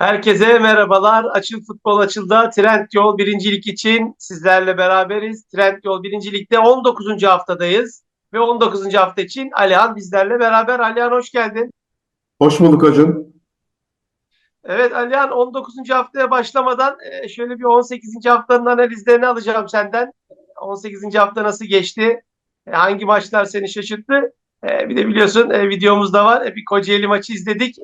Herkese merhabalar. Açıl Futbol Açıl'da Trendyol birincilik için sizlerle beraberiz. Trendyol birincilikte 19. haftadayız. Ve 19. hafta için Alihan bizlerle beraber. Alihan hoş geldin. Hoş bulduk hocam. Evet Alihan 19. haftaya başlamadan e, şöyle bir 18. haftanın analizlerini alacağım senden. 18. hafta nasıl geçti? E, Hangi maçlar seni şaşırttı? E, Bir de biliyorsun e, videomuzda var. Bir Kocaeli maçı izledik.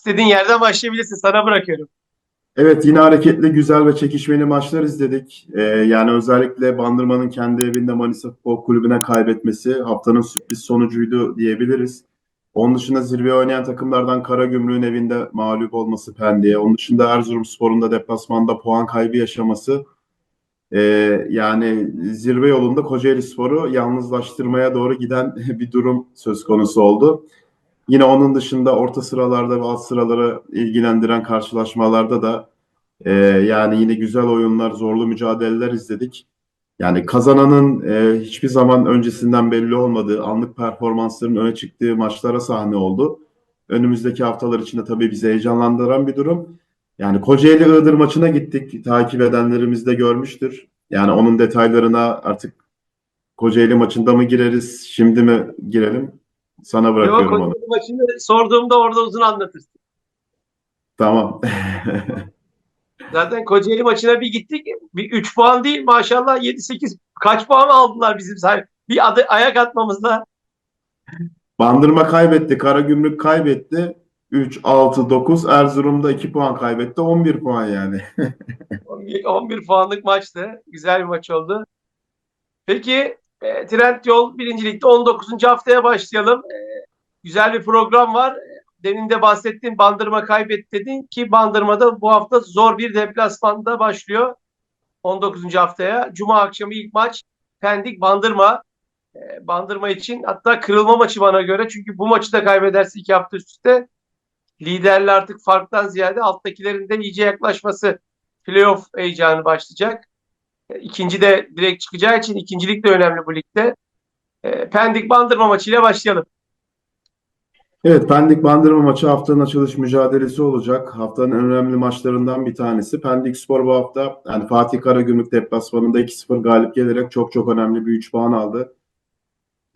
E, İstediğin yerden başlayabilirsin. Sana bırakıyorum. Evet yine hareketli, güzel ve çekişmeli maçlar izledik. Ee, yani özellikle Bandırma'nın kendi evinde Manisa Futbol Kulübü'ne kaybetmesi haftanın sürpriz sonucuydu diyebiliriz. Onun dışında zirveye oynayan takımlardan Karagümrük'ün evinde mağlup olması Pendik'e. Onun dışında Erzurumspor'un da deplasmanda puan kaybı yaşaması. ee, yani zirve yolunda Kocaelispor'u yalnızlaştırmaya doğru giden bir durum söz konusu oldu. Yine onun dışında orta sıralarda ve alt sıraları ilgilendiren karşılaşmalarda da e, yani yine güzel oyunlar, zorlu mücadeleler izledik. Yani kazananın e, hiçbir zaman öncesinden belli olmadığı, anlık performansların öne çıktığı maçlara sahne oldu. Önümüzdeki haftalar içinde tabii bizi heyecanlandıran bir durum. Yani Kocaeli Iğdır maçına gittik. Takip edenlerimiz de görmüştür. Yani onun detaylarına artık Kocaeli maçında mı gireriz, şimdi mi girelim? Sana Yok, bırakıyorum onu. Kocaeli maçını sorduğumda orada uzun anlatırsın. Tamam. Zaten Kocaeli maçına bir gittik. Bir 3 puan değil maşallah 7-8 kaç puan aldılar bizim say bir adı ayak atmamızla. Bandırma kaybetti, Karagümrük kaybetti. 3, 6, 9. Erzurum'da 2 puan kaybetti. 11 puan yani. 11 11 puanlık maçtı. Güzel bir maç oldu. Peki e, Trendyol birincilikte 19. haftaya başlayalım. E, güzel bir program var. E, Demin de bahsettiğim Bandırma kaybetti dedin ki Bandırma'da bu hafta zor bir deplasmanda başlıyor. 19. haftaya. Cuma akşamı ilk maç Pendik Bandırma. E, Bandırma için hatta kırılma maçı bana göre. Çünkü bu maçı da kaybederse iki hafta üst üste liderle artık farktan ziyade alttakilerin de iyice yaklaşması playoff heyecanı başlayacak. İkinci de direkt çıkacağı için ikincilik de önemli bu ligde. E, Pendik Bandırma maçıyla başlayalım. Evet, Pendik Bandırma maçı haftanın açılış mücadelesi olacak. Haftanın en önemli maçlarından bir tanesi. Pendik Spor bu hafta yani Fatih Karagümrük deplasmanında 2-0 galip gelerek çok çok önemli bir 3 puan aldı.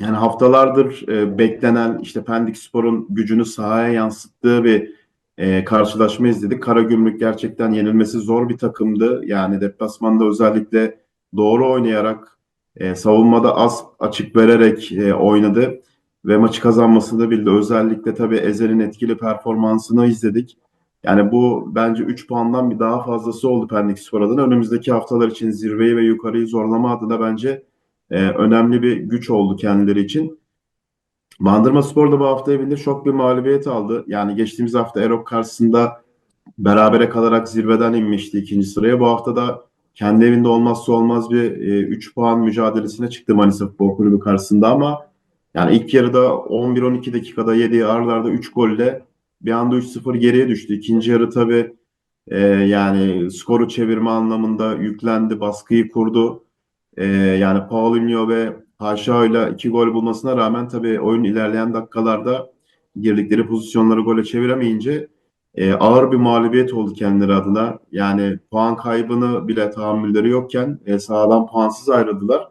Yani haftalardır e, beklenen işte Pendik Spor'un gücünü sahaya yansıttığı bir e, karşılaşma izledik. Karagümrük gerçekten yenilmesi zor bir takımdı. Yani deplasmanda özellikle doğru oynayarak e, savunmada az açık vererek e, oynadı ve maçı kazanmasını da bildi. Özellikle tabii Ezer'in etkili performansını izledik. Yani bu bence 3 puandan bir daha fazlası oldu Pendik Spor adına. Önümüzdeki haftalar için zirveyi ve yukarıyı zorlama adına bence e, önemli bir güç oldu kendileri için. Bandırma Spor da bu hafta evinde şok bir mağlubiyet aldı. Yani geçtiğimiz hafta Erok karşısında berabere kalarak zirveden inmişti ikinci sıraya. Bu hafta da kendi evinde olmazsa olmaz bir 3 puan mücadelesine çıktı Manisa Futbol Kulübü karşısında ama yani ilk yarıda 11-12 dakikada yediği arlarda 3 golle bir anda 3-0 geriye düştü. İkinci yarı tabii e, yani skoru çevirme anlamında yüklendi, baskıyı kurdu. E, yani Paulinho ve Haşa ile iki gol bulmasına rağmen tabii oyun ilerleyen dakikalarda girdikleri pozisyonları gole çeviremeyince e, ağır bir mağlubiyet oldu kendileri adına. Yani puan kaybını bile tahammülleri yokken e, sahadan puansız ayrıldılar.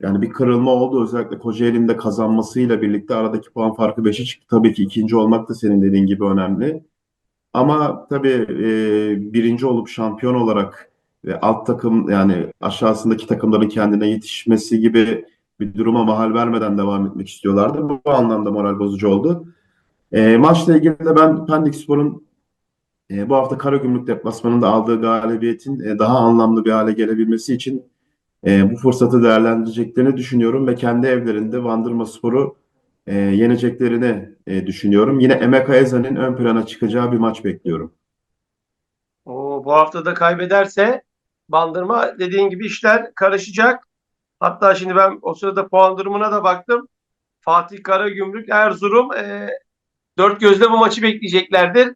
Yani bir kırılma oldu. Özellikle Kocaeli'nin de kazanmasıyla birlikte aradaki puan farkı 5'e çıktı. Tabii ki ikinci olmak da senin dediğin gibi önemli. Ama tabii e, birinci olup şampiyon olarak ve alt takım yani aşağısındaki takımların kendine yetişmesi gibi bir duruma mahal vermeden devam etmek istiyorlardı. Bu, anlamda moral bozucu oldu. E, maçla ilgili de ben Pendik Spor'un e, bu hafta Karagümrük deplasmanında aldığı galibiyetin e, daha anlamlı bir hale gelebilmesi için e, bu fırsatı değerlendireceklerini düşünüyorum ve kendi evlerinde Bandırma Spor'u e, yeneceklerini e, düşünüyorum. Yine Emeka Ezan'ın ön plana çıkacağı bir maç bekliyorum. O, bu hafta da kaybederse Bandırma dediğin gibi işler karışacak. Hatta şimdi ben o sırada puan durumuna da baktım. Fatih Karagümrük, Erzurum e, dört gözle bu maçı bekleyeceklerdir.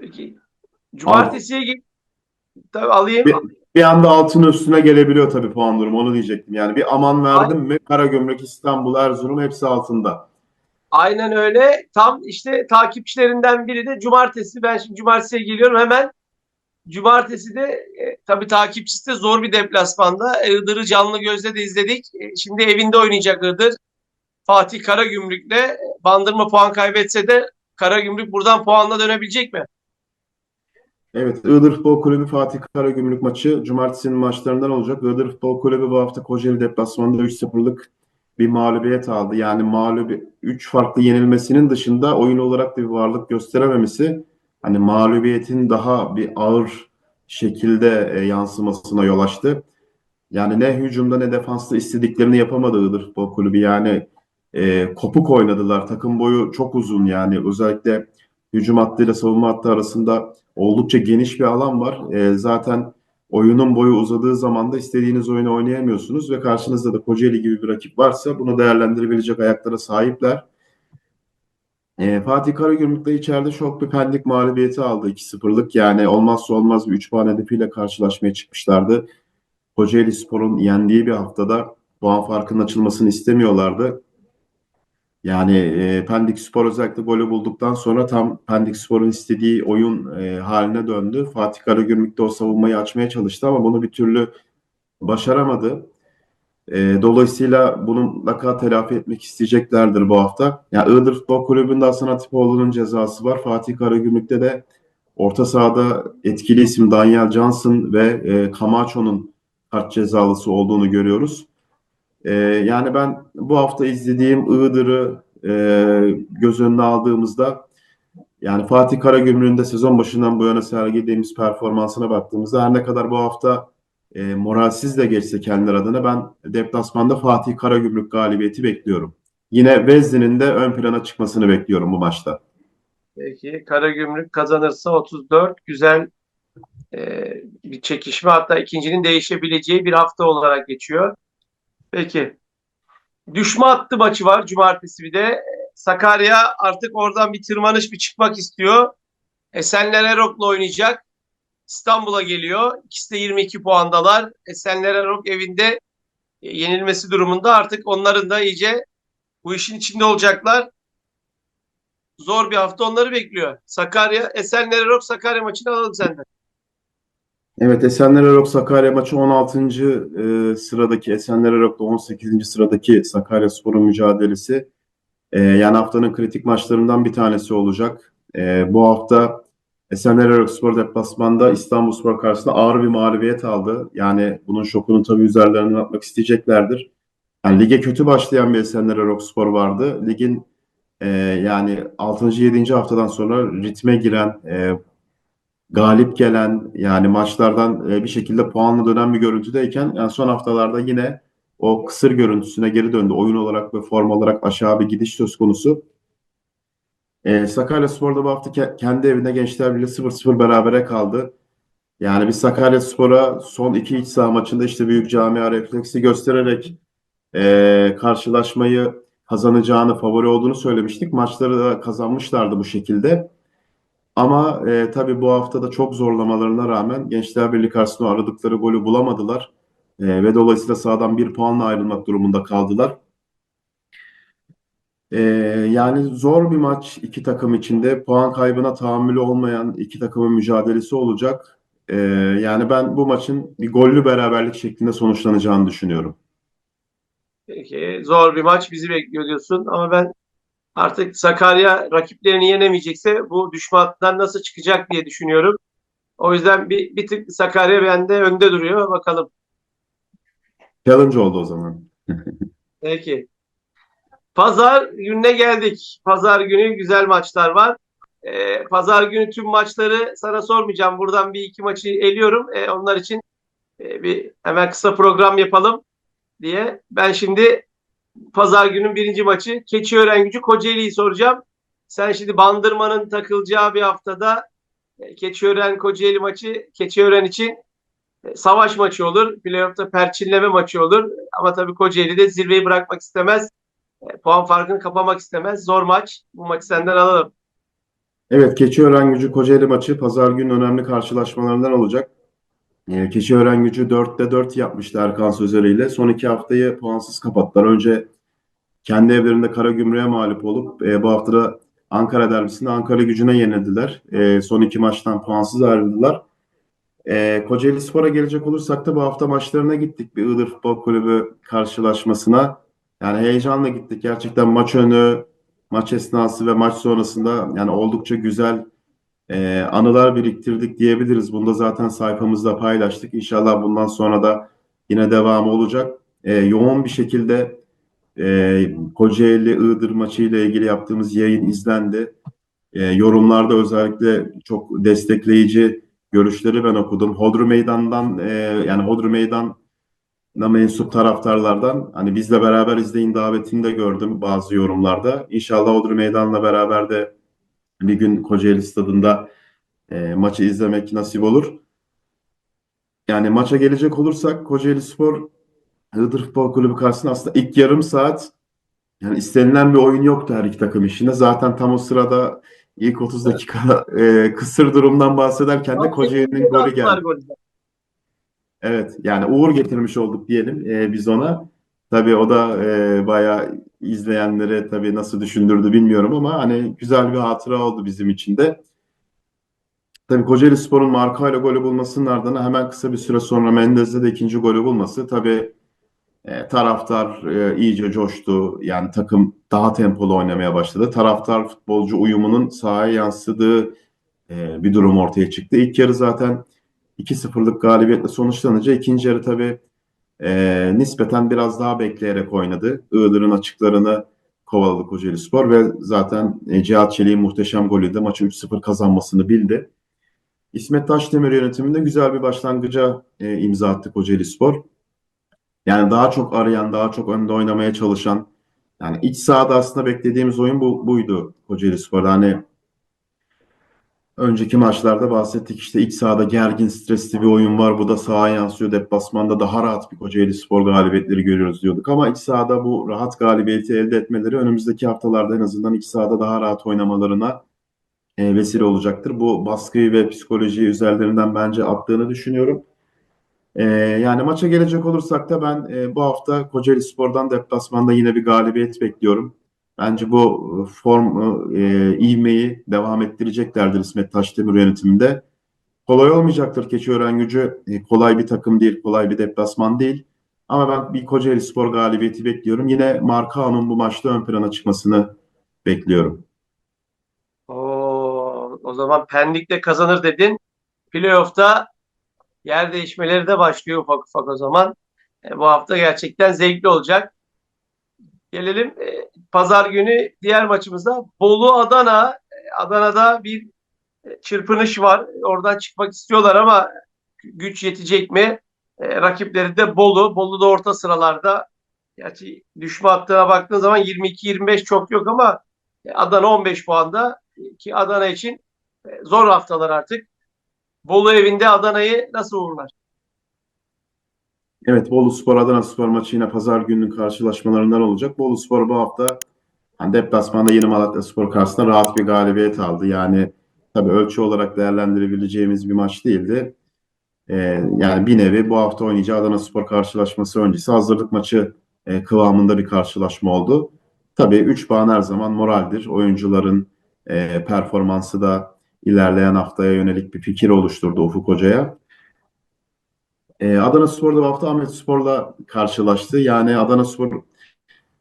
Peki. Cumartesiye gel tabii alayım. Bir, bir anda altın üstüne gelebiliyor tabii puan durumu onu diyecektim. Yani bir aman verdim mi Karagümrük, İstanbul, Erzurum hepsi altında. Aynen öyle. Tam işte takipçilerinden biri de cumartesi. Ben şimdi cumartesiye geliyorum hemen. Cumartesi de e, tabii takipçisi de zor bir deplasmanda. Iğdır'ı canlı gözle de izledik. E, şimdi evinde oynayacak Iğdır. Fatih Karagümrük'le e, Bandırma puan kaybetse de Karagümrük buradan puanla dönebilecek mi? Evet, Iğdır Futbol Kulübü Fatih Karagümrük maçı cumartesinin maçlarından olacak. Iğdır Futbol Kulübü bu hafta Kocaeli deplasmanında 3-0'lık bir mağlubiyet aldı. Yani mağlubi 3 farklı yenilmesinin dışında oyun olarak da bir varlık gösterememesi hani mağlubiyetin daha bir ağır şekilde e, yansımasına yol açtı. Yani ne hücumda ne defansta istediklerini yapamadı Iğdır Futbol Kulübü. Yani e, kopuk oynadılar. Takım boyu çok uzun yani. Özellikle hücum hattıyla savunma hattı arasında oldukça geniş bir alan var. E, zaten oyunun boyu uzadığı zaman da istediğiniz oyunu oynayamıyorsunuz ve karşınızda da Kocaeli gibi bir rakip varsa bunu değerlendirebilecek ayaklara sahipler. E, Fatih Karagümrük de içeride şok bir pendik mağlubiyeti aldı 2-0'lık. Yani olmazsa olmaz bir 3 puan hedefiyle karşılaşmaya çıkmışlardı. Kocaeli Spor'un yendiği bir haftada puan farkının açılmasını istemiyorlardı. Yani e, Pendik Spor özellikle golü bulduktan sonra tam Pendik Spor'un istediği oyun e, haline döndü. Fatih Karagümrük de o savunmayı açmaya çalıştı ama bunu bir türlü başaramadı. E, dolayısıyla bunu mutlaka telafi etmek isteyeceklerdir bu hafta. Yani Iğdır Futbol Kulübü'nde Hasan Atipoğlu'nun cezası var. Fatih Karagümrük'te de orta sahada etkili isim Daniel Johnson ve e, Camacho'nun kart cezalısı olduğunu görüyoruz. Ee, yani ben bu hafta izlediğim Iğdır'ı e, göz önüne aldığımızda yani Fatih Karagümrük'ün de sezon başından bu yana sergilediğimiz performansına baktığımızda her ne kadar bu hafta e, moralsiz de geçse kendileri adına ben deplasmanda Fatih Karagümrük galibiyeti bekliyorum. Yine Vezli'nin de ön plana çıkmasını bekliyorum bu maçta. Peki Karagümrük kazanırsa 34 güzel e, bir çekişme hatta ikincinin değişebileceği bir hafta olarak geçiyor. Peki. Düşme hattı maçı var cumartesi bir de. Sakarya artık oradan bir tırmanış bir çıkmak istiyor. Esenler Erok'la oynayacak. İstanbul'a geliyor. İkisi de 22 puandalar. Esenler Erok evinde e, yenilmesi durumunda artık onların da iyice bu işin içinde olacaklar. Zor bir hafta onları bekliyor. Sakarya, Esenler Erok Sakarya maçını alalım senden. Evet Esenler Erok Sakarya maçı 16. e, sıradaki Esenler Erok'ta 18. sıradaki Sakarya Spor'un mücadelesi. E, yani haftanın kritik maçlarından bir tanesi olacak. E, bu hafta Esenler Erok Spor deplasmanda İstanbul Spor karşısında ağır bir mağlubiyet aldı. Yani bunun şokunu tabii üzerlerinden atmak isteyeceklerdir. Yani lige kötü başlayan bir Esenler Erok Spor vardı. Ligin e, yani 6. 7. haftadan sonra ritme giren, e, galip gelen yani maçlardan e, bir şekilde puanla dönen bir görüntüdeyken yani son haftalarda yine o kısır görüntüsüne geri döndü. Oyun olarak ve form olarak aşağı bir gidiş söz konusu. E, Sakarya Spor'da bu hafta ke- kendi evinde Gençler Birliği 0-0 berabere kaldı. Yani biz Sakarya Spor'a son iki iç saha maçında işte büyük camia refleksi göstererek e, karşılaşmayı kazanacağını, favori olduğunu söylemiştik. Maçları da kazanmışlardı bu şekilde. Ama e, tabii bu hafta da çok zorlamalarına rağmen Gençler Birliği karşısında aradıkları golü bulamadılar. E, ve dolayısıyla sahadan bir puanla ayrılmak durumunda kaldılar. E, yani zor bir maç iki takım içinde. Puan kaybına tahammülü olmayan iki takımın mücadelesi olacak. E, yani ben bu maçın bir gollü beraberlik şeklinde sonuçlanacağını düşünüyorum. Peki zor bir maç bizi bekliyor diyorsun ama ben artık Sakarya rakiplerini yenemeyecekse bu düşme hattından nasıl çıkacak diye düşünüyorum. O yüzden bir, bir tık Sakarya bende önde duruyor. Bakalım. Challenge oldu o zaman. Peki. Pazar gününe geldik. Pazar günü güzel maçlar var. Ee, Pazar günü tüm maçları sana sormayacağım. Buradan bir iki maçı eliyorum. Ee, onlar için e, bir hemen kısa program yapalım diye. Ben şimdi Pazar günün birinci maçı Keçiören Gücü Kocaeli'yi soracağım. Sen şimdi Bandırma'nın takılacağı bir haftada e, Keçiören Kocaeli maçı Keçiören için e, savaş maçı olur. Playoff'ta perçinleme maçı olur. Ama tabii Kocaeli de zirveyi bırakmak istemez. E, puan farkını kapamak istemez. Zor maç. Bu maçı senden alalım. Evet, Keçiören Gücü Kocaeli maçı pazar günü önemli karşılaşmalarından olacak. E, Keçiören Gücü 4'te 4 yapmıştı Erkan Sözleri ile. Son iki haftayı puansız kapattılar. Önce kendi evlerinde Karagümrük'e mağlup olup e, bu hafta da Ankara derbisinde Ankara gücüne yenildiler. E, son iki maçtan puansız ayrıldılar. E, Kocaeli Spor'a gelecek olursak da bu hafta maçlarına gittik. Bir Iğdır Futbol Kulübü karşılaşmasına. Yani heyecanla gittik. Gerçekten maç önü, maç esnası ve maç sonrasında yani oldukça güzel e, anılar biriktirdik diyebiliriz. Bunu da zaten sayfamızda paylaştık. İnşallah bundan sonra da yine devamı olacak. E, yoğun bir şekilde e, Kocaeli Iğdır maçı ilgili yaptığımız yayın izlendi. E, yorumlarda özellikle çok destekleyici görüşleri ben okudum. Hodru Meydan'dan e, yani Hodru Meydan'a mensup taraftarlardan hani bizle beraber izleyin davetini de gördüm bazı yorumlarda. İnşallah Hodru Meydan'la beraber de bir gün Kocaeli Stadı'nda e, maçı izlemek nasip olur. Yani maça gelecek olursak Kocaeli Spor Iğdır Futbol Kulübü karşısında aslında ilk yarım saat yani istenilen bir oyun yoktu her iki takım işinde. Zaten tam o sırada ilk 30 dakika e, kısır durumdan bahsederken de Kocaeli'nin golü geldi. Evet yani uğur getirmiş olduk diyelim e, biz ona. Tabii o da e, bayağı izleyenlere tabii nasıl düşündürdü bilmiyorum ama hani güzel bir hatıra oldu bizim için de. Tabii Kocaeli Spor'un markayla golü bulmasının ardından hemen kısa bir süre sonra Mendez'de de ikinci golü bulması tabii e, taraftar e, iyice coştu. Yani takım daha tempolu oynamaya başladı. Taraftar futbolcu uyumunun sahaya yansıdığı e, bir durum ortaya çıktı. İlk yarı zaten 2-0'lık galibiyetle sonuçlanınca ikinci yarı tabii e, nispeten biraz daha bekleyerek oynadı. Iğdır'ın açıklarını kovaladı Kocaeli Spor ve zaten e, Cihat Çelik'in muhteşem golüyle maçı 3-0 kazanmasını bildi. İsmet Taşdemir yönetiminde güzel bir başlangıca e, imza attı Kocaeli Spor. Yani daha çok arayan, daha çok önde oynamaya çalışan, yani iç sahada aslında beklediğimiz oyun bu, buydu Kocaeli Spor'da. Hani önceki maçlarda bahsettik işte iç sahada gergin, stresli bir oyun var. Bu da sahaya yansıyor. Deplasmanda daha rahat bir Kocaeli Spor galibiyetleri görüyoruz diyorduk. Ama iç sahada bu rahat galibiyeti elde etmeleri önümüzdeki haftalarda en azından iç sahada daha rahat oynamalarına e, vesile olacaktır. Bu baskıyı ve psikolojiyi üzerlerinden bence attığını düşünüyorum. Ee, yani maça gelecek olursak da ben e, bu hafta Kocaeli Spor'dan deplasmanda yine bir galibiyet bekliyorum. Bence bu e, form e, ivmeyi devam ettireceklerdir İsmet Taşdemir yönetiminde. Kolay olmayacaktır Keçiören Gücü. E, kolay bir takım değil, kolay bir deplasman değil. Ama ben bir Kocaeli Spor galibiyeti bekliyorum. Yine Markao'nun bu maçta ön plana çıkmasını bekliyorum. Oo, o zaman Pendik'te kazanır dedin. Playoff'ta yer değişmeleri de başlıyor ufak ufak o zaman. E, bu hafta gerçekten zevkli olacak. Gelelim e, pazar günü diğer maçımıza. Bolu Adana. E, Adana'da bir e, çırpınış var. Oradan çıkmak istiyorlar ama güç yetecek mi? Rakipleri de Bolu. Bolu da orta sıralarda. Gerçi düşme hattına baktığın zaman 22-25 çok yok ama Adana 15 puanda ki Adana için zor haftalar artık. Bolu evinde Adana'yı nasıl uğurlar? Evet Bolu Spor Adana Spor maçı yine pazar gününün karşılaşmalarından olacak. Bolu Spor bu hafta yani deplasmanda Yeni Malatya Spor karşısında rahat bir galibiyet aldı. Yani tabii ölçü olarak değerlendirebileceğimiz bir maç değildi. Ee, yani bir nevi bu hafta oynayacağı Adana Spor karşılaşması öncesi hazırlık maçı e, kıvamında bir karşılaşma oldu. Tabii 3 puan her zaman moraldir. Oyuncuların e, performansı da ilerleyen haftaya yönelik bir fikir oluşturdu Ufuk Hoca'ya. E, Adana Spor da bu hafta Ahmet Spor'la karşılaştı. Yani Adana Spor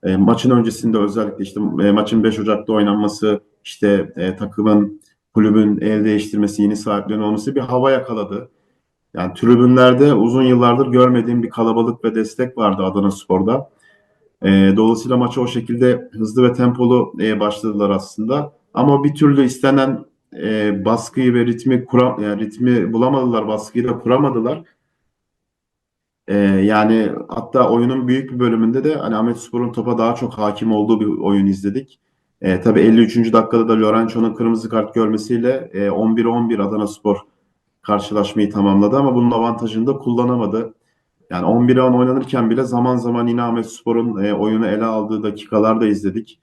e, maçın öncesinde özellikle işte e, maçın 5 Ocak'ta oynanması, işte e, takımın, kulübün el değiştirmesi, yeni sahiplerin olması bir hava yakaladı. Yani tribünlerde uzun yıllardır görmediğim bir kalabalık ve destek vardı Adana Spor'da. E, dolayısıyla maça o şekilde hızlı ve tempolu e, başladılar aslında. Ama bir türlü istenen e, baskıyı ve ritmi kura, yani ritmi bulamadılar, baskıyı da kuramadılar. E, yani hatta oyunun büyük bir bölümünde de hani Ahmet Spor'un topa daha çok hakim olduğu bir oyun izledik. E, tabii 53. dakikada da Lorenzo'nun kırmızı kart görmesiyle e, 11-11 Adana Spor karşılaşmayı tamamladı ama bunun avantajını da kullanamadı. Yani 11'e 10 oynanırken bile zaman zaman yine Ahmet Spor'un e, oyunu ele aldığı dakikalar da izledik.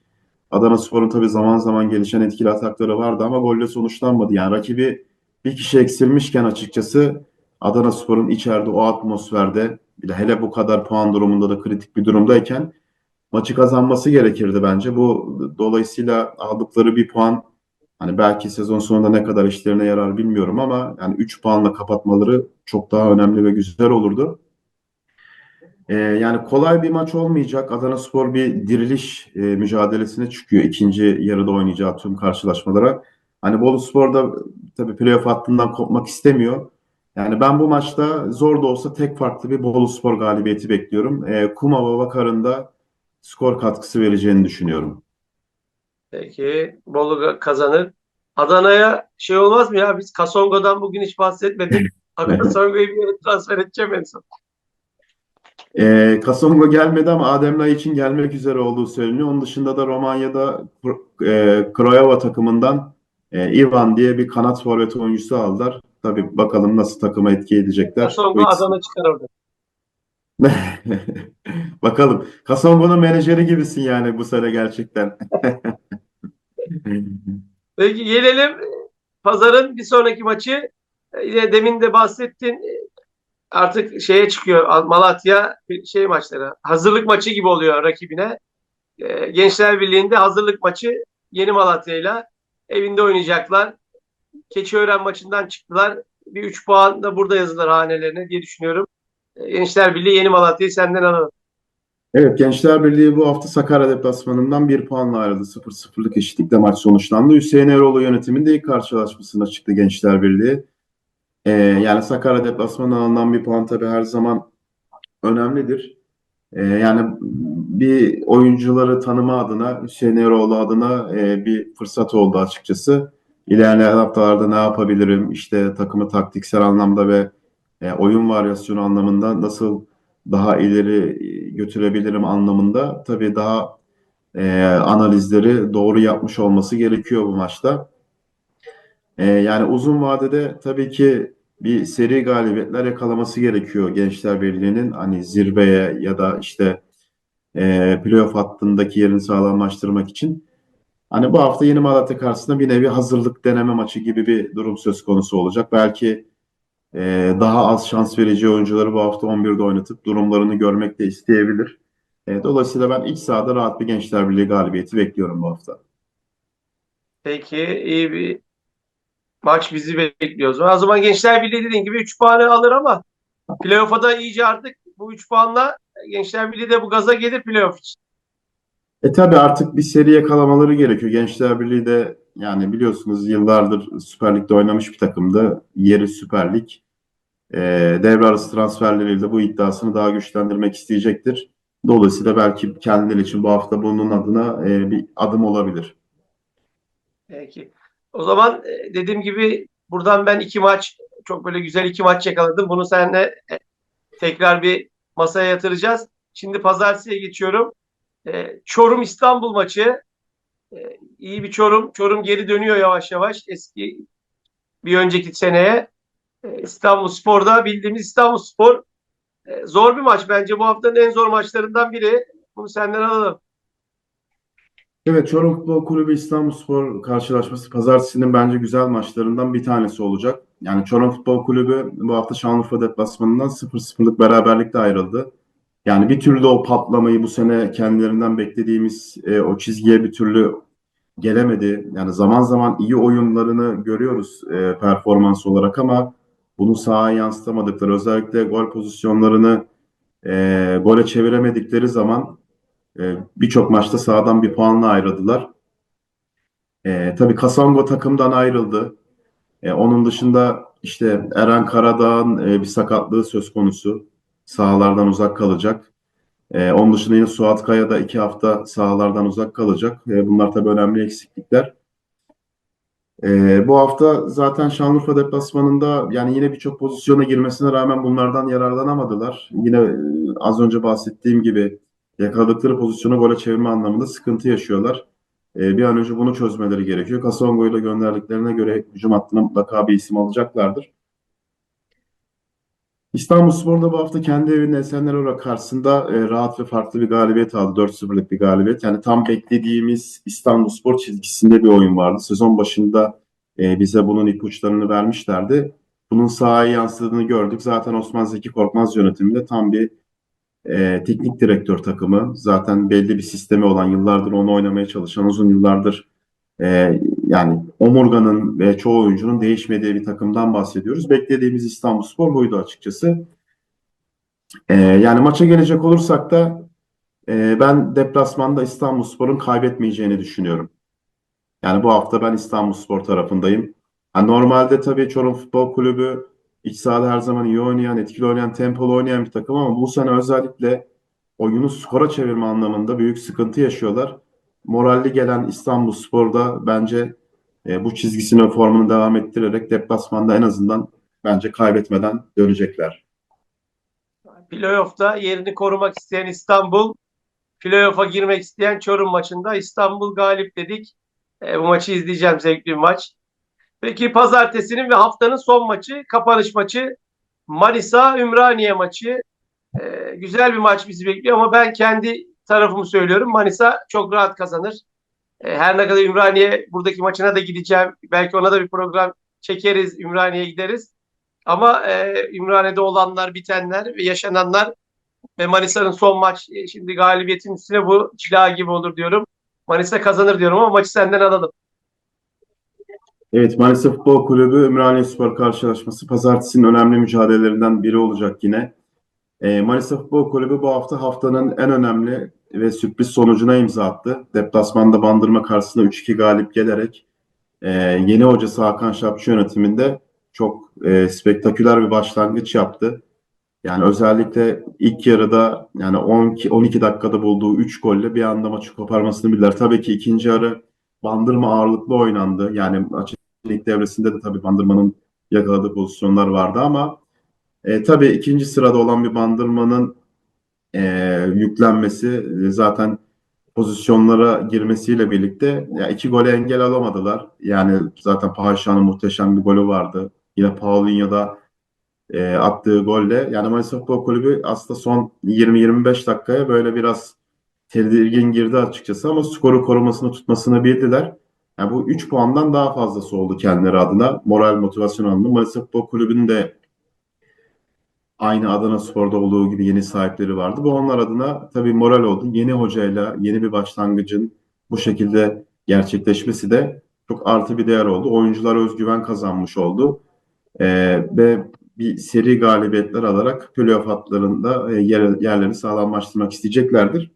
Adana Spor'un tabii zaman zaman gelişen etkili atakları vardı ama golle sonuçlanmadı. Yani rakibi bir kişi eksilmişken açıkçası Adana Spor'un içeride o atmosferde hele bu kadar puan durumunda da kritik bir durumdayken maçı kazanması gerekirdi bence. Bu dolayısıyla aldıkları bir puan hani belki sezon sonunda ne kadar işlerine yarar bilmiyorum ama yani 3 puanla kapatmaları çok daha önemli ve güzel olurdu. Ee, yani kolay bir maç olmayacak. Adanaspor bir diriliş e, mücadelesine çıkıyor ikinci yarıda oynayacağı tüm karşılaşmalara. Hani Boluspor da tabii playoff hattından kopmak istemiyor. Yani ben bu maçta zor da olsa tek farklı bir Boluspor galibiyeti bekliyorum. Ee, Kuma Babakar'ın da skor katkısı vereceğini düşünüyorum. Peki Bolu kazanır. Adana'ya şey olmaz mı ya? Biz Kasongo'dan bugün hiç bahsetmedik. Kasongo'yu bir yere transfer edeceğim en son. Ee, Kasongo gelmedi ama Adem Lay için gelmek üzere olduğu söyleniyor. Onun dışında da Romanya'da e, Craiova takımından e, Ivan diye bir kanat forvet oyuncusu aldılar. Tabii bakalım nasıl takıma etki edecekler. Kasongo Adana çıkar orada. Bakalım. Kasongo'nun menajeri gibisin yani bu sene gerçekten. Peki gelelim pazarın bir sonraki maçı. E, Yine demin de bahsettin. E, Artık şeye çıkıyor Malatya şey maçları. Hazırlık maçı gibi oluyor rakibine. E, Gençler Birliği'nde hazırlık maçı Yeni Malatya'yla evinde oynayacaklar. Keçiören maçından çıktılar. Bir 3 puan da burada yazılır hanelerine diye düşünüyorum. E, Gençler Birliği Yeni Malatya'yı senden alalım. Evet Gençler Birliği bu hafta Sakarya deplasmanından bir puanla ayrıldı. 0-0'lık eşitlikle maç sonuçlandı. Hüseyin Eroğlu yönetiminde ilk karşılaşmasına çıktı Gençler Birliği. Ee, yani Sakarya deplasmanından alınan bir puan tabii her zaman önemlidir. Ee, yani bir oyuncuları tanıma adına, Hüseyin Eroğlu adına e, bir fırsat oldu açıkçası. İlerleyen haftalarda ne yapabilirim, işte takımı taktiksel anlamda ve e, oyun varyasyonu anlamında nasıl daha ileri götürebilirim anlamında tabii daha e, analizleri doğru yapmış olması gerekiyor bu maçta. E, yani uzun vadede tabii ki bir seri galibiyetler yakalaması gerekiyor Gençler Birliği'nin hani zirveye ya da işte e, playoff hattındaki yerini sağlamlaştırmak için. Hani bu hafta Yeni Malatya karşısında bir nevi hazırlık deneme maçı gibi bir durum söz konusu olacak. Belki e, daha az şans vereceği oyuncuları bu hafta 11'de oynatıp durumlarını görmek de isteyebilir. E, dolayısıyla ben iç sahada rahat bir Gençler Birliği galibiyeti bekliyorum bu hafta. Peki iyi bir maç bizi bekliyor. O zaman, o zaman Gençler Birliği dediğin gibi 3 puanı alır ama playoff'a da iyice artık bu 3 puanla Gençler Birliği de bu gaza gelir playoff için. E tabii artık bir seri yakalamaları gerekiyor. Gençler Birliği de yani biliyorsunuz yıllardır Süper Lig'de oynamış bir takımdı. Yeri Süper Lig. E, devre arası transferleriyle bu iddiasını daha güçlendirmek isteyecektir. Dolayısıyla belki kendileri için bu hafta bunun adına e, bir adım olabilir. Peki. O zaman e, dediğim gibi buradan ben iki maç çok böyle güzel iki maç yakaladım. Bunu seninle e, tekrar bir masaya yatıracağız. Şimdi pazartesiye geçiyorum. E, Çorum İstanbul maçı. E, iyi bir Çorum. Çorum geri dönüyor yavaş yavaş eski bir önceki seneye. E, İstanbul Spor'da bildiğimiz İstanbul Spor. E, zor bir maç bence. Bu haftanın en zor maçlarından biri. Bunu senden alalım. Evet, Çorum Futbol Kulübü İstanbulspor karşılaşması pazartesinin bence güzel maçlarından bir tanesi olacak. Yani Çorum Futbol Kulübü bu hafta Şanlıurfa deplasmanından 0-0'lık beraberlikle ayrıldı. Yani bir türlü o patlamayı bu sene kendilerinden beklediğimiz e, o çizgiye bir türlü gelemedi. Yani zaman zaman iyi oyunlarını görüyoruz e, performans olarak ama bunu sahaya yansıtamadıkları özellikle gol pozisyonlarını e, gole çeviremedikleri zaman e, birçok maçta sahadan bir puanla ayrıldılar. E, tabii Kasongo takımdan ayrıldı. E, onun dışında işte Eren Karadağ'ın e, bir sakatlığı söz konusu. Sahalardan uzak kalacak. E, onun dışında yine Suat Kaya da iki hafta sahalardan uzak kalacak. E, bunlar tabii önemli eksiklikler. E, bu hafta zaten Şanlıurfa deplasmanında yani yine birçok pozisyona girmesine rağmen bunlardan yararlanamadılar. Yine e, az önce bahsettiğim gibi yakaladıkları pozisyonu gole çevirme anlamında sıkıntı yaşıyorlar. E, bir an önce bunu çözmeleri gerekiyor. Kasongo'yu da gönderdiklerine göre hücum hattına mutlaka bir isim alacaklardır. İstanbulspor da bu hafta kendi evinde Esenler karşısında e, rahat ve farklı bir galibiyet aldı. 4-0'lık bir galibiyet. Yani tam beklediğimiz İstanbulspor çizgisinde bir oyun vardı. Sezon başında e, bize bunun ipuçlarını vermişlerdi. Bunun sahaya yansıdığını gördük. Zaten Osman Zeki Korkmaz yönetiminde tam bir e, teknik direktör takımı. Zaten belli bir sistemi olan, yıllardır onu oynamaya çalışan, uzun yıllardır e, yani omurganın ve çoğu oyuncunun değişmediği bir takımdan bahsediyoruz. Beklediğimiz İstanbulspor buydu açıkçası. E, yani maça gelecek olursak da e, ben deplasmanda İstanbulspor'un kaybetmeyeceğini düşünüyorum. Yani bu hafta ben İstanbulspor tarafındayım. Ha, normalde tabii Çorum Futbol Kulübü iç sahada her zaman iyi oynayan, etkili oynayan, tempolu oynayan bir takım ama bu sene özellikle oyunu skora çevirme anlamında büyük sıkıntı yaşıyorlar. Moralli gelen İstanbulspor'da bence e, bu çizgisini ve formunu devam ettirerek deplasmanda en azından bence kaybetmeden dönecekler. Playoff'ta yerini korumak isteyen İstanbul, playoff'a girmek isteyen Çorum maçında İstanbul galip dedik. E, bu maçı izleyeceğim zevkli bir maç. Peki pazartesinin ve haftanın son maçı, kapanış maçı Manisa Ümraniye maçı. E, güzel bir maç bizi bekliyor ama ben kendi tarafımı söylüyorum. Manisa çok rahat kazanır. E, her ne kadar Ümraniye buradaki maçına da gideceğim. Belki ona da bir program çekeriz. Ümraniye'ye gideriz. Ama e, Ümraniye'de olanlar, bitenler ve yaşananlar ve Manisa'nın son maç e, şimdi galibiyetin üstüne bu cila gibi olur diyorum. Manisa kazanır diyorum ama maçı senden alalım. Evet, Manisa Futbol Kulübü Ümraniye karşılaşması pazartesinin önemli mücadelelerinden biri olacak yine. E, Manisa Futbol Kulübü bu hafta haftanın en önemli ve sürpriz sonucuna imza attı. Deplasmanda Bandırma karşısında 3-2 galip gelerek e, yeni hocası Hakan Şapçı yönetiminde çok e, spektaküler bir başlangıç yaptı. Yani özellikle ilk yarıda yani 12, 12 dakikada bulduğu 3 golle bir anda maçı koparmasını bildiler. Tabii ki ikinci yarı Bandırma ağırlıklı oynandı. Yani maçın ilk devresinde de tabii Bandırma'nın yakaladığı pozisyonlar vardı ama e, tabii ikinci sırada olan bir Bandırma'nın e, yüklenmesi e, zaten pozisyonlara girmesiyle birlikte ya iki gole engel alamadılar. Yani zaten Pahaşan'ın muhteşem bir golü vardı. Yine Paulinho'da e, attığı golle yani Manisa Futbol Kulübü aslında son 20-25 dakikaya böyle biraz tedirgin girdi açıkçası ama skoru korumasını tutmasını bildiler. Yani bu 3 puandan daha fazlası oldu kendileri adına. Moral motivasyon anlamında. Manisa Futbol Kulübü'nün de aynı Adana Spor'da olduğu gibi yeni sahipleri vardı. Bu onlar adına tabii moral oldu. Yeni hocayla yeni bir başlangıcın bu şekilde gerçekleşmesi de çok artı bir değer oldu. Oyuncular özgüven kazanmış oldu. Ee, ve bir seri galibiyetler alarak playoff hatlarında e, yer, yerlerini sağlamlaştırmak isteyeceklerdir.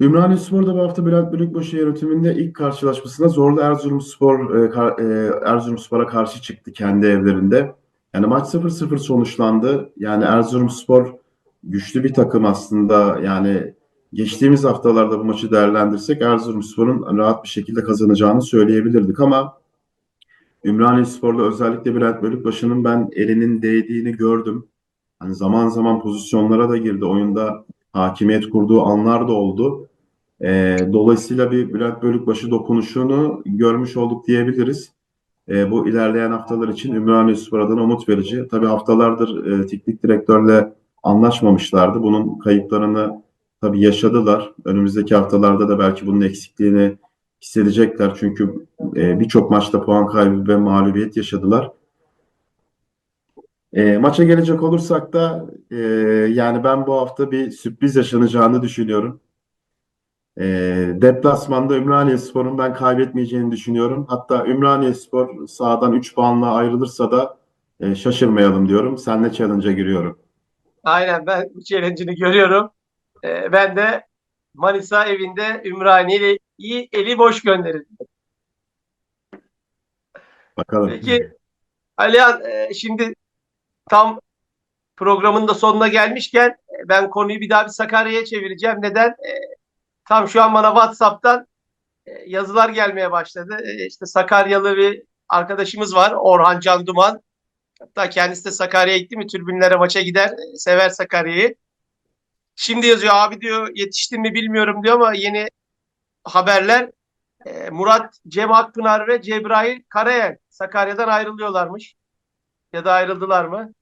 Ümraniye Spor'da bu hafta Bülent Bölükbaşı yönetiminde ilk karşılaşmasında zorlu Erzurumspor e, kar, e, Erzurumspor'a karşı çıktı kendi evlerinde. Yani maç 0-0 sonuçlandı. Yani Erzurumspor güçlü bir takım aslında. Yani geçtiğimiz haftalarda bu maçı değerlendirsek Erzurumspor'un rahat bir şekilde kazanacağını söyleyebilirdik ama Ümraniye Spor'da özellikle Bülent Bölükbaşı'nın ben elinin değdiğini gördüm. Hani zaman zaman pozisyonlara da girdi. Oyunda hakimiyet kurduğu anlar da oldu. E, dolayısıyla bir Bülent Bölükbaşı dokunuşunu görmüş olduk diyebiliriz. E, bu ilerleyen haftalar için Ümraniye Spor adına umut verici. Tabii haftalardır e, teknik direktörle anlaşmamışlardı. Bunun kayıplarını tabii yaşadılar. Önümüzdeki haftalarda da belki bunun eksikliğini hissedecekler. Çünkü e, birçok maçta puan kaybı ve mağlubiyet yaşadılar. E, maça gelecek olursak da e, yani ben bu hafta bir sürpriz yaşanacağını düşünüyorum. E, deplasmanda Ümraniye Spor'un ben kaybetmeyeceğini düşünüyorum. Hatta Ümraniye Spor sahadan 3 puanla ayrılırsa da e, şaşırmayalım diyorum. Senle challenge'a giriyorum. Aynen ben bu challenge'ını görüyorum. E, ben de Manisa evinde Ümraniye'yi eli boş gönderir. Bakalım. Peki Alihan e, şimdi tam programın da sonuna gelmişken e, ben konuyu bir daha bir Sakarya'ya çevireceğim. Neden? E, tam şu an bana WhatsApp'tan e, yazılar gelmeye başladı. E, işte Sakaryalı bir arkadaşımız var. Orhan Can Duman. Hatta kendisi de Sakarya'ya gitti mi tribünlere maça gider. e, Sever Sakarya'yı. Şimdi yazıyor abi diyor yetiştin mi bilmiyorum diyor ama yeni haberler Murat Cem Akpınar ve Cebrail Karayel Sakarya'dan ayrılıyorlarmış. Ya da ayrıldılar mı?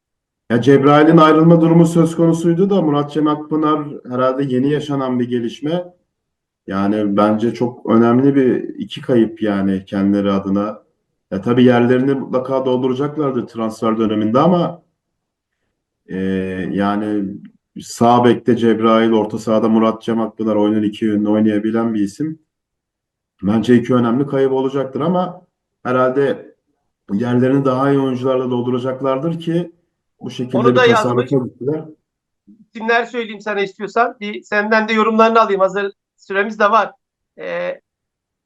Ya Cebrail'in ayrılma durumu söz konusuydu da Murat Cem Akpınar herhalde yeni yaşanan bir gelişme. Yani bence çok önemli bir iki kayıp yani kendileri adına. Ya tabii yerlerini mutlaka dolduracaklardır transfer döneminde ama e, yani sağ bekte Cebrail, orta sahada Murat Cem Akpınar oyunun iki yönünü oynayabilen bir isim. Bence iki önemli kayıp olacaktır ama herhalde yerlerini daha iyi oyuncularla dolduracaklardır ki bu şekilde Onu bir da tasarrufa gittiler. isimler söyleyeyim sana istiyorsan. Bir senden de yorumlarını alayım. Hazır süremiz de var. Ee,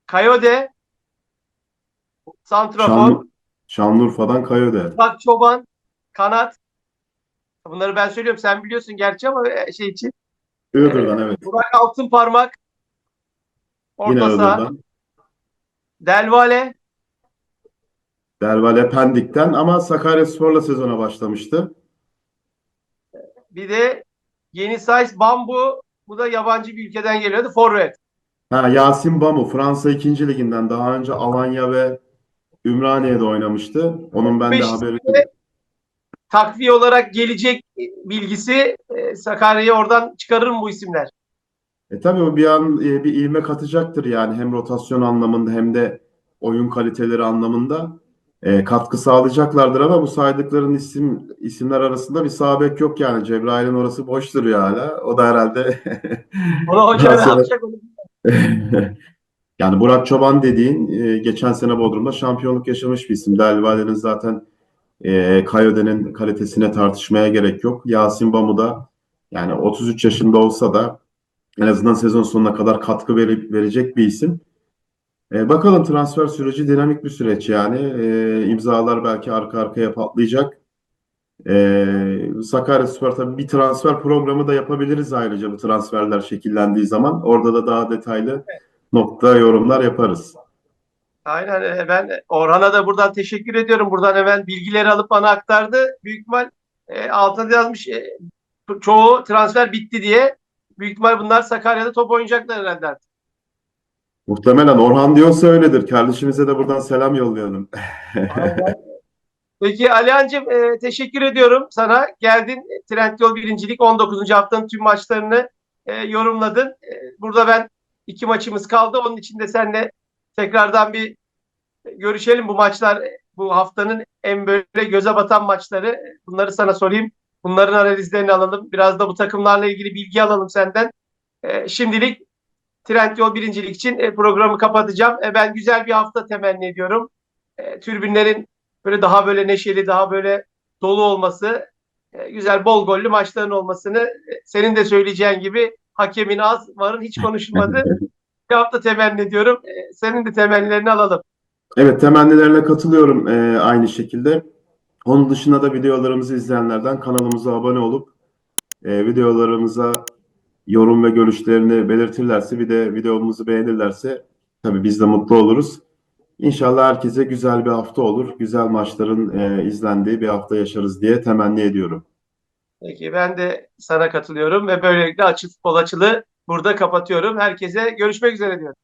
Kayode, Santrafor, Şanlı- Şanlıurfa'dan Kayode. Bak Çoban, Kanat. Bunları ben söylüyorum. Sen biliyorsun gerçi ama e, şey için. Iğdır'dan evet. Burak Altınparmak, Yine orta saha. Iğdır'dan. Delvale, Dervale Pendik'ten ama Sakaryaspor'la sezona başlamıştı. bir de Yeni Sais Bambu. Bu da yabancı bir ülkeden geliyordu. Forvet. Ha, Yasin Bamu Fransa 2. liginden daha önce Alanya ve Ümraniye'de oynamıştı. Onun ben de haberi takviye olarak gelecek bilgisi e, Sakarya'yı oradan çıkarır mı bu isimler? E tabii o bir an e, bir ivme katacaktır yani hem rotasyon anlamında hem de oyun kaliteleri anlamında e, katkı sağlayacaklardır ama bu saydıkların isim isimler arasında bir sağ bek yok yani Cebrail'in orası boş duruyor hala. O da herhalde Ona hoca sonra-? Yani Burak Çoban dediğin e, geçen sene Bodrum'da şampiyonluk yaşamış bir isim. Delvale'nin zaten e, Kayode'nin kalitesine tartışmaya gerek yok. Yasin Bamu da yani 33 yaşında olsa da en azından sezon sonuna kadar katkı verip verecek bir isim. E, bakalım transfer süreci dinamik bir süreç yani. E, imzalar belki arka arkaya patlayacak. E, Sakaryaspor tabii bir transfer programı da yapabiliriz ayrıca bu transferler şekillendiği zaman. Orada da daha detaylı nokta yorumlar yaparız. Aynen ben Orhan'a da buradan teşekkür ediyorum. Buradan hemen bilgileri alıp bana aktardı. Büyük ihtimal e, altında da yazmış e, çoğu transfer bitti diye. Büyük ihtimal bunlar Sakarya'da top oynayacaklar herhalde artık. Muhtemelen Orhan diyorsa öyledir. Kardeşimize de buradan selam yollayalım. Peki Alihan'cığım e, teşekkür ediyorum sana. Geldin e, Trendyol birincilik 19. haftanın tüm maçlarını e, yorumladın. E, burada ben iki maçımız kaldı. Onun için de seninle tekrardan bir görüşelim. Bu maçlar e, bu haftanın en böyle göze batan maçları. E, Bunları sana sorayım. Bunların analizlerini alalım. Biraz da bu takımlarla ilgili bilgi alalım senden. E, şimdilik Trendyol birincilik için e, programı kapatacağım. E, ben güzel bir hafta temenni ediyorum. E, tribünlerin böyle daha böyle neşeli, daha böyle dolu olması, güzel bol gollü maçların olmasını senin de söyleyeceğin gibi hakemin az, varın hiç konuşulmadı. Bir hafta temenni ediyorum. Senin de temennilerini alalım. Evet, temennilerine katılıyorum e, aynı şekilde. Onun dışında da videolarımızı izleyenlerden kanalımıza abone olup e, videolarımıza yorum ve görüşlerini belirtirlerse bir de videomuzu beğenirlerse tabii biz de mutlu oluruz. İnşallah herkese güzel bir hafta olur. Güzel maçların e, izlendiği bir hafta yaşarız diye temenni ediyorum. Peki ben de sana katılıyorum ve böylelikle açı futbol açılı burada kapatıyorum. Herkese görüşmek üzere diyorum.